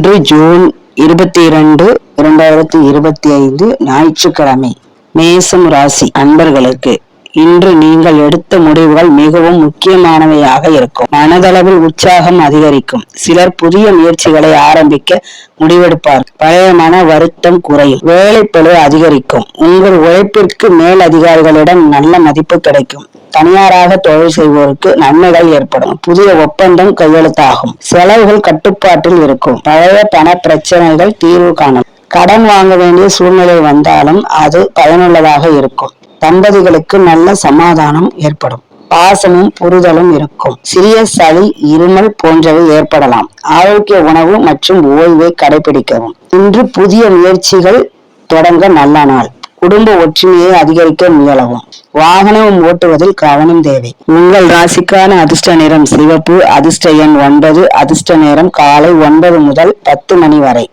இன்று ஜூன் இருபத்தி இரண்டு இரண்டாயிரத்தி இருபத்தி ஐந்து ஞாயிற்றுக்கிழமை. மேசம் ராசி அன்பர்களுக்கு. இன்று நீங்கள் எடுத்த முடிவுகள் மிகவும் முக்கியமானவையாக இருக்கும். மனதளவில் உற்சாகம் அதிகரிக்கும். சிலர் புதிய முயற்சிகளை ஆரம்பிக்க முடிவெடுப்பார் பழைய மன வருத்தம் குறையும். வேலைப்பழு அதிகரிக்கும். உங்கள் உழைப்பிற்கு மேல் அதிகாரிகளிடம் நல்ல மதிப்பு கிடைக்கும். தனியாராக தொழில் செய்வோருக்கு நன்மைகள் ஏற்படும். புதிய ஒப்பந்தம் கையெழுத்தாகும். செலவுகள் கட்டுப்பாட்டில் இருக்கும். பழைய பண பிரச்சனைகள் தீர்வு காணும். கடன் வாங்க வேண்டிய சூழ்நிலை வந்தாலும் அது பயனுள்ளதாக இருக்கும். தம்பதிகளுக்கு நல்ல சமாதானம் ஏற்படும். பாசமும் புரிதலும் இருக்கும். சிறிய சளி இருமல் போன்றவை ஏற்படலாம். ஆரோக்கிய உணவு மற்றும் ஓய்வை கடைபிடிக்கவும் இன்று புதிய முயற்சிகள் தொடங்க நல்ல நாள். குடும்ப ஒற்றுமையை அதிகரிக்க முயலவும். வாகனம் ஓட்டுவதில் கவனம் தேவை. உங்கள் ராசிக்கான அதிர்ஷ்ட நேரம் சிவப்பு அதிர்ஷ்ட எண் ஒன்பது அதிர்ஷ்ட நேரம் காலை ஒன்பது முதல் பத்து மணி வரை.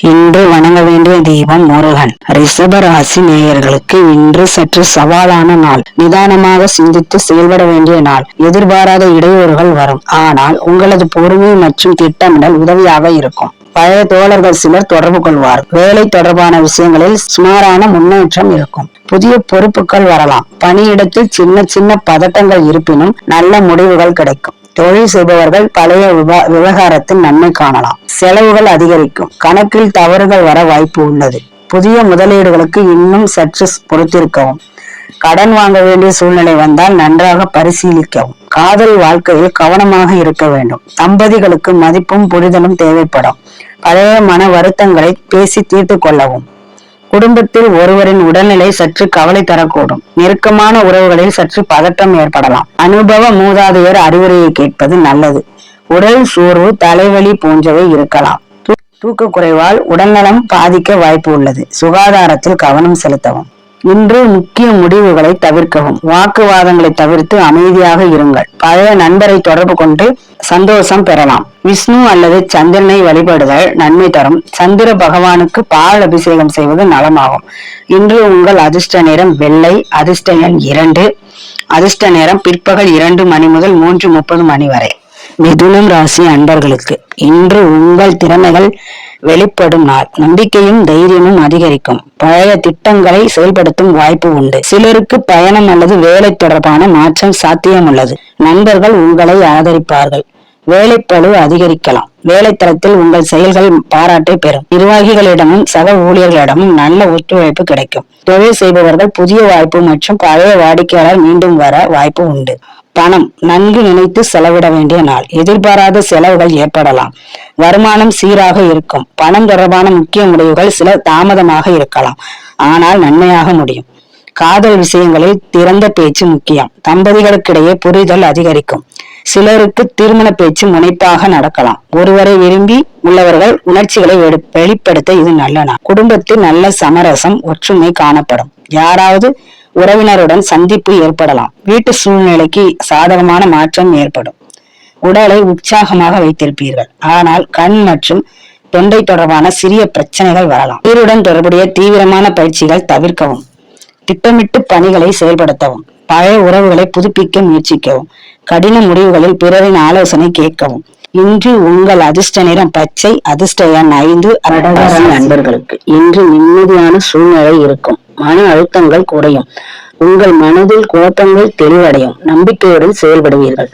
இன்று வணங்க வேண்டிய தெய்வம் முருகன். ரிஷப ராசி நேயர்களுக்கு இன்று சற்று சவாலான நாள். நிதானமாக சிந்தித்து செயல்பட வேண்டிய நாள். எதிர்பாராத இடையூறுகள் வரும். ஆனால் உங்களது பொறுமை மற்றும் திட்டமிடல் உதவியாக இருக்கும். பழைய தோழர்கள் சிலர் தொடர்பு கொள்வார். வேலை தொடர்பான விஷயங்களில் சுமாரான முன்னேற்றம் இருக்கும். புதிய பொறுப்புகள் வரலாம். பணியிடத்தில் சின்ன சின்ன பதட்டங்கள் இருப்பினும் நல்ல முடிவுகள் கிடைக்கும். தொழில் செய்பவர்கள் பழைய விவா- விவகாரத்தில் நன்மை காணலாம். செலவுகள் அதிகரிக்கும். கணக்கில் தவறுகள் வர வாய்ப்பு உள்ளது. புதிய முதலீடுகளுக்கு இன்னும் சற்று பொறுத்திருக்கவும். கடன் வாங்க வேண்டிய சூழ்நிலை வந்தால் நன்றாக பரிசீலிக்கவும். காதல் வாழ்க்கையில் கவனமாக இருக்க வேண்டும். தம்பதிகளுக்கு மதிப்பும் புரிதலும் தேவைப்படும். பழைய மன வருத்தங்களை பேசி தீர்த்து கொள்ளவும். குடும்பத்தில் ஒருவரின் உடல்நிலை சற்று கவலை தரக்கூடும். நெருக்கமான உறவுகளில் சற்று பதட்டம் ஏற்படலாம். அனுபவ மூதாதையர் அறிவுரையை கேட்பது நல்லது. உடல் சோர்வு தலைவலி போன்றவை இருக்கலாம். தூ- தூக்க குறைவால் உடல்நலம் பாதிக்க வாய்ப்பு உள்ளது. சுகாதாரத்தில் கவனம் செலுத்தவும். இன்று முக்கிய முடிவுகளை தவிர்க்கவும். வாக்குவாதங்களை தவிர்த்து அமைதியாக இருங்கள். பழைய நண்பரை தொடர்பு கொண்டு சந்தோஷம் பெறலாம். விஷ்ணு அல்லது சந்திரனை வழிபடுதல் நன்மை தரும். சந்திர பகவானுக்கு பால் அபிஷேகம் செய்வது நலமாகும். இன்று உங்கள் அதிர்ஷ்ட நேரம் வெள்ளை அதிர்ஷ்ட எண் இரண்டு. அதிர்ஷ்ட நேரம் பிற்பகல் இரண்டு மணி முதல் மூன்று முப்பது மணி வரை. மிதுனம் ராசி அன்பர்களுக்கு இன்று உங்கள் திறமைகள் வெளிப்படும் நாள். நம்பிக்கையும் தைரியமும் அதிகரிக்கும். பழைய திட்டங்களை செயல்படுத்தும் வாய்ப்பு உண்டு. சிலருக்கு பயணம் அல்லது வேலை தொடர்பான மாற்றம் சாத்தியம் உள்ளது நண்பர்கள் உங்களை ஆதரிப்பார்கள். வேலைப்பழு அதிகரிக்கலாம். வேலைத்தளத்தில் உங்கள் செயல்கள் பாராட்டை பெறும். நிர்வாகிகளிடமும் சக ஊழியர்களிடமும் நல்ல ஒத்துழைப்பு கிடைக்கும். தொழில் செய்பவர்கள் புதிய வாய்ப்பு மற்றும் பழைய வாடிக்கையாளர் மீண்டும் வர வாய்ப்பு உண்டு. பணம் நன்கு நினைத்து செலவிட வேண்டிய நாள். எதிர்பாராத செலவுகள் ஏற்படலாம். வருமானம் சீராக இருக்கும். பணம் தொடர்பான முக்கிய முடிவுகள் சில தாமதமாக இருக்கலாம். ஆனால் நன்மையாக முடியும். காதல் விஷயங்களில் திறந்த பேச்சு முக்கியம். தம்பதிகளுக்கிடையே புரிதல் அதிகரிக்கும். சிலருக்கு திருமண பேச்சு முனைப்பாக நடக்கலாம். ஒருவரை விரும்பி உள்ளவர்கள் உணர்ச்சிகளை வெளிப்படுத்த இது நல்ல நாள். குடும்பத்தில் நல்ல சமரசம் ஒற்றுமை காணப்படும். யாராவது உறவினருடன் சந்திப்பு ஏற்படலாம். வீட்டு சூழ்நிலைக்கு சாதகமான மாற்றம் ஏற்படும். உடலை உற்சாகமாக வைத்திருப்பீர்கள். ஆனால் கண் மற்றும் தொண்டை தொடர்பான சிறிய பிரச்சனைகள் வரலாம். உயிருடன் தொடர்புடைய தீவிரமான பயிற்சிகள் தவிர்க்கவும் திட்டமிட்டு பணிகளை செயல்படுத்தவும் பழைய உறவுகளை புதுப்பிக்க முயற்சிக்கவும் கடின முடிவுகளில் பிறரின் ஆலோசனை கேட்கவும் இன்று உங்கள் அதிர்ஷ்ட நிறம் பச்சை அதிர்ஷ்ட எண் ஐந்து அரடகார நண்பர்களுக்கு. இன்று நிம்மதியான சூழ்நிலை இருக்கும். மன அழுத்தங்கள் குறையும். உங்கள் மனதில் குழப்பங்கள் தெளிவடையும். நம்பிக்கையுடன் செயல்படுவீர்கள்.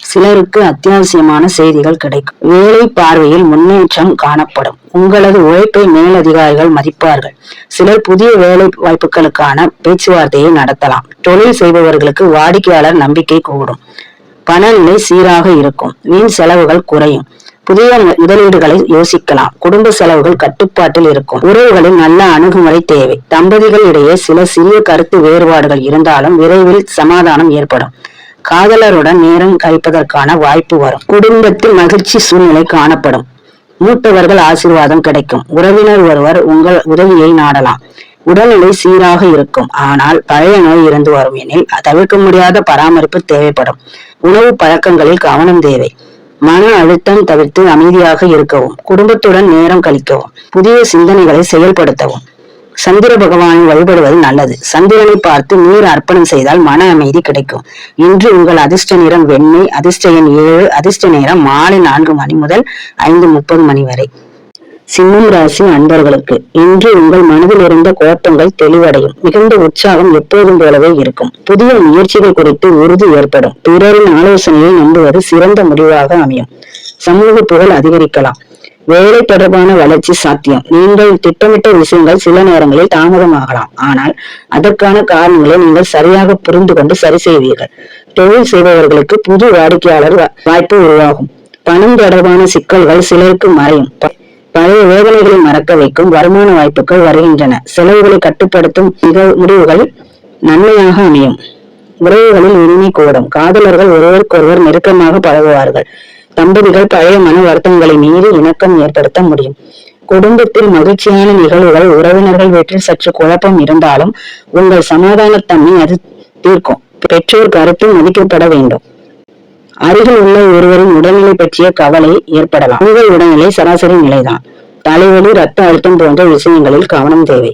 சிலருக்கு அத்தியாவசியமான செய்திகள் கிடைக்கும். வேலை பார்வையில் முன்னேற்றம் காணப்படும். உங்களது உழைப்பை மேலதிகாரிகள் மதிப்பார்கள். சிலர் புதிய வேலை வாய்ப்புகளுக்கான பேச்சுவார்த்தையை நடத்தலாம். தொழில் செய்பவர்களுக்கு வாடிக்கையாளர் நம்பிக்கை கூடும். பணநிலை சீராக இருக்கும். வீண் செலவுகள் குறையும். புதிய முதலீடுகளை யோசிக்கலாம். குடும்ப செலவுகள் கட்டுப்பாட்டில் இருக்கும். உறவுகளில் நல்ல அணுகுமுறை தேவை. தம்பதிகள் இடையே சில சிறிய கருத்து வேறுபாடுகள் இருந்தாலும் விரைவில் சமாதானம் ஏற்படும். காதலருடன் நேரம் கழிப்பதற்கான வாய்ப்பு வரும். குடும்பத்தில் மகிழ்ச்சி சூழ்நிலை காணப்படும். மூத்தவர்கள் ஆசீர்வாதம் கிடைக்கும். உறவினர் ஒருவர் உங்கள் உதவியை நாடலாம். உடல்நிலை சீராக இருக்கும். ஆனால் பழைய நோய் இருந்து வரும் எனில் தவிர்க்க முடியாத பராமரிப்பு தேவைப்படும். உணவு பழக்கங்களில் கவனம் தேவை. மன அழுத்தம் தவிர்த்து அமைதியாக இருக்கவும் குடும்பத்துடன் நேரம் கழிக்கவும் புதிய சிந்தனைகளை செயல்படுத்தவும். சந்திர பகவானை வழிபடுவது நல்லது. சந்திரனை பார்த்து நீர் அர்ப்பணம் செய்தால் மன அமைதி கிடைக்கும். இன்று உங்கள் அதிர்ஷ்ட நிறம் வெண்மை அதிர்ஷ்ட எண் ஏழு அதிர்ஷ்ட நேரம் மாலை நான்கு மணி முதல் ஐந்து முப்பது மணி வரை. சிம்மம் ராசி அன்பர்களுக்கு இன்று உங்கள் மனதில் இருந்த குழப்பங்கள் தெளிவடையும். மிகுந்த உற்சாகம் எப்போதும் போலவே இருக்கும். புதிய முயற்சிகள் குறித்து உறுதி ஏற்படும். பிறரின் ஆலோசனையை நம்புவது சிறந்த முடிவாக அமையும். சமூக புகழ் அதிகரிக்கலாம். வேலை தொடர்பான வளர்ச்சி சாத்தியம். நீங்கள் திட்டமிட்ட விஷயங்கள் சில நேரங்களில் தாமதமாகலாம். ஆனால் அதற்கான காரணங்களை நீங்கள் சரியாக புரிந்து கொண்டு சரி செய்வீர்கள். தொழில் செய்பவர்களுக்கு புது வாடிக்கையாளர் வாய்ப்பு உருவாகும். பணம் தொடர்பான சிக்கல்கள் சிலருக்கு மறையும். பழைய வேதனைகளை மறக்க வைக்கும் வருமான வாய்ப்புகள் வருகின்றன. செலவுகளை கட்டுப்படுத்தும் முடிவுகள் நன்மையாக அமையும். உறவுகளில் உரிமை கூடும் காதலர்கள் ஒருவருக்கொருவர் நெருக்கமாக பழகுவார்கள். தம்பதிகள் பழைய மன வருத்தங்களை மீறி இணக்கம் ஏற்படுத்த முடியும். குடும்பத்தில் மகிழ்ச்சியான நிகழ்வுகள் உறவினர்கள் வீட்டில் சற்று குழப்பம் இருந்தாலும் உங்கள் சமாதானத்தன்மை அது தீர்க்கும். பெற்றோர் கருத்து மதிக்கப்பட வேண்டும். அருகில் உள்ள ஒருவரின் உடல்நிலை பற்றிய கவலை ஏற்படலாம். உங்கள் உடல்நிலை சராசரி நிலைதான். தலைவலி ரத்த அழுத்தம் போன்ற விஷயங்களில் கவனம் தேவை.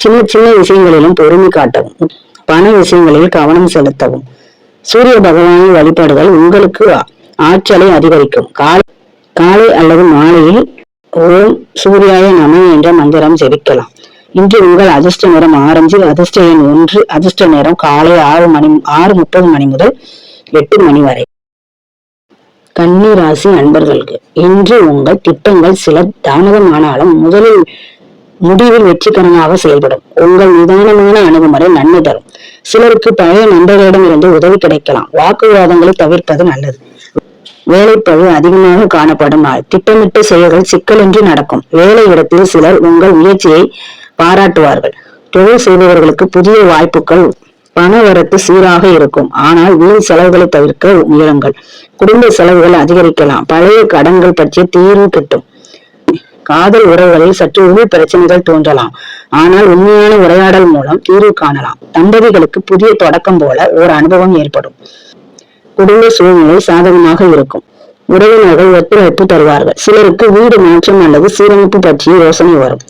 சின்ன சின்ன விஷயங்களிலும் பொறுமை காட்டவும். பண விஷயங்களில் கவனம் செலுத்தவும். சூரிய பகவானின் வழிபாடுகள் உங்களுக்கு ஆற்றலை அதிகரிக்கும். காலை காலை அல்லது மாலையில் ஓம் சூர்யாய நம என்ற மந்திரம் ஜெபிக்கலாம். இன்று உங்கள் அதிர்ஷ்ட நேரம் ஆரஞ்சு அதிர்ஷ்ட எண் ஒன்று அதிர்ஷ்ட நேரம் காலை ஆறு மணி ஆறு முப்பது மணி முதல் எட்டு மணி வரை. கன்னிராசி அன்பர்களுக்கு இன்று உங்கள் திட்டங்கள் சில தாமதமானாலும் முதலில் முடிவில் வெற்றிகரமாக செயல்படும். உங்கள் நிதானமான அணுகுமுறை நன்மை தரும். சிலருக்கு பழைய நண்பர்களிடமிருந்து உதவி கிடைக்கலாம். வாக்குவாதங்களை தவிர்ப்பது நல்லது. வேலைப்பழு அதிகமாக காணப்படும் நாள். திட்டமிட்ட செயல்கள் சிக்கலின்றி நடக்கும். வேலை இடத்தில் சிலர் உங்கள் முயற்சியை பாராட்டுவார்கள். தொழில் செய்பவர்களுக்கு புதிய வாய்ப்புகள் பண வரத்து சீராக இருக்கும். ஆனால் வீண் செலவுகளை தவிர்க்க முயலுங்கள் குடும்ப செலவுகள் அதிகரிக்கலாம். பழைய கடன்கள் பற்றிய தீர்வு கிட்டும். காதல் உறவுகளில் சற்று உள் பிரச்சனைகள் தோன்றலாம். ஆனால் உண்மையான உரையாடல் மூலம் தீர்வு காணலாம். தம்பதிகளுக்கு புதிய தொடக்கம் போல ஒரு அனுபவம் ஏற்படும். குடும்ப சூழ்நிலை சாதகமாக இருக்கும். உறவினர்கள் ஒத்துழைப்பு தருவார்கள். சிலருக்கு வீடு மாற்றம் அல்லது சீரமைப்பு பற்றிய யோசனை வரும்.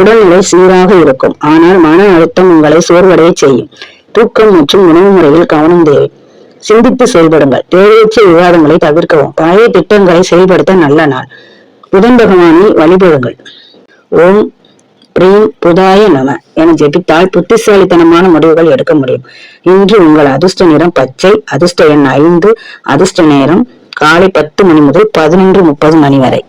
உடல்நிலை சீராக இருக்கும். ஆனால் மன அழுத்தம் உங்களை சோர்வடைய செய்யும். தூக்கம் மற்றும் உணவு முறையில் கவனம் தேவை. சிந்தித்து செயல்படுங்கள். தேவையற்ற விவாதங்களை தவிர்க்கவும். பழைய திட்டங்களை செயல்படுத்த நல்ல நாள். புதன் பகவானை வழிபடுங்கள். ஓம் பிரீம் புதாய நம என ஜெபித்தால் புத்திசாலித்தனமான முடிவுகள் எடுக்க முடியும். இன்று உங்கள் அதிர்ஷ்ட நிறம் பச்சை அதிர்ஷ்ட எண் ஐந்து அதிர்ஷ்ட நேரம் காலை பத்து மணி முதல் பதினொன்று முப்பது மணி வரை.